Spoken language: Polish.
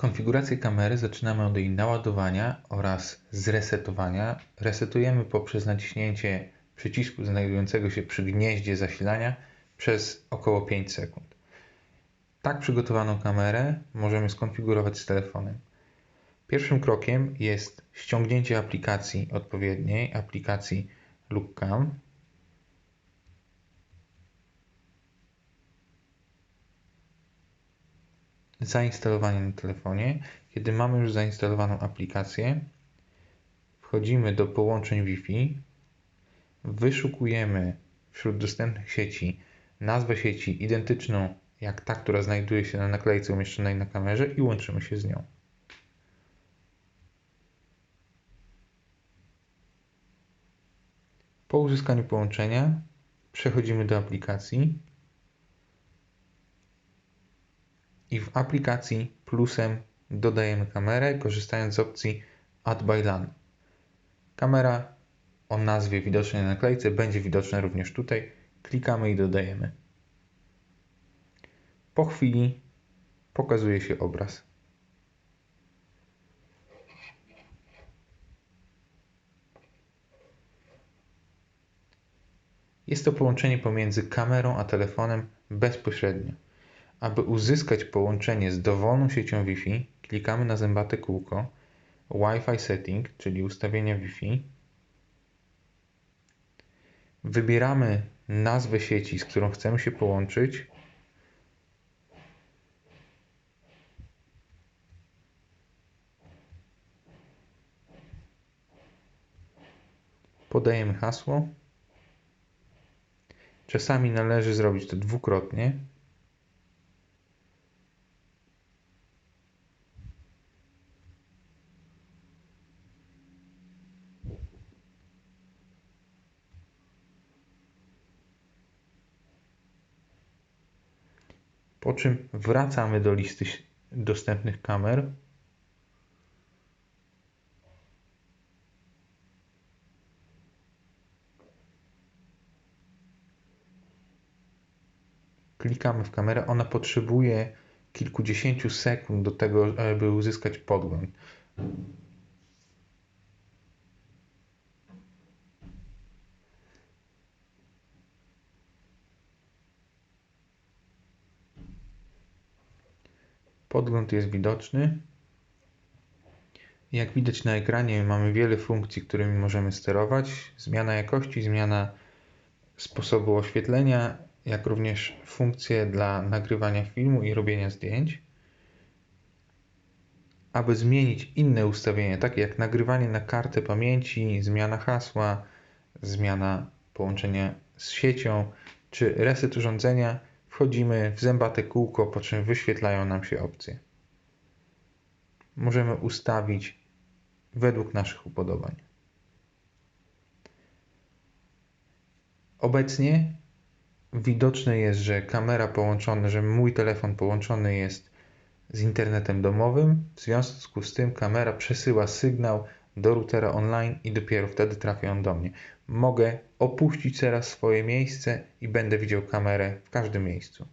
Konfigurację kamery zaczynamy od jej naładowania oraz zresetowania. Resetujemy poprzez naciśnięcie przycisku znajdującego się przy gnieździe zasilania przez około 5 sekund. Tak przygotowaną kamerę możemy skonfigurować z telefonem. Pierwszym krokiem jest ściągnięcie aplikacji odpowiedniej, aplikacji LookCam. Zainstalowanie na telefonie. Kiedy mamy już zainstalowaną aplikację, wchodzimy do połączeń Wi-Fi, wyszukujemy wśród dostępnych sieci nazwę sieci identyczną jak ta, która znajduje się na naklejce umieszczonej na kamerze i łączymy się z nią. Po uzyskaniu połączenia przechodzimy do aplikacji i w aplikacji plusem dodajemy kamerę korzystając z opcji Add by LAN. Kamera o nazwie widocznej na naklejce będzie widoczna również tutaj. Klikamy i dodajemy. Po chwili pokazuje się obraz. Jest to połączenie pomiędzy kamerą a telefonem bezpośrednio. Aby uzyskać połączenie z dowolną siecią Wi-Fi, klikamy na zębate kółko Wi-Fi Setting, czyli ustawienia Wi-Fi. Wybieramy nazwę sieci, z którą chcemy się połączyć. Podajemy hasło. Czasami należy zrobić to dwukrotnie. Po czym wracamy do listy dostępnych kamer. Klikamy w kamerę. Ona potrzebuje kilkudziesięciu sekund do tego, aby uzyskać podgląd. Podgląd jest widoczny. Jak widać na ekranie mamy wiele funkcji, którymi możemy sterować. Zmiana jakości, zmiana sposobu oświetlenia, jak również funkcje dla nagrywania filmu i robienia zdjęć. Aby zmienić inne ustawienia, takie jak nagrywanie na kartę pamięci, zmiana hasła, zmiana połączenia z siecią czy reset urządzenia, Wchodzimy w zębate kółko, po czym wyświetlają nam się opcje. Możemy ustawić według naszych upodobań. Obecnie widoczne jest, że kamera połączona, że mój telefon połączony jest z internetem domowym. W związku z tym kamera przesyła sygnał do routera online i dopiero wtedy trafi on do mnie. Mogę opuścić teraz swoje miejsce i będę widział kamerę w każdym miejscu.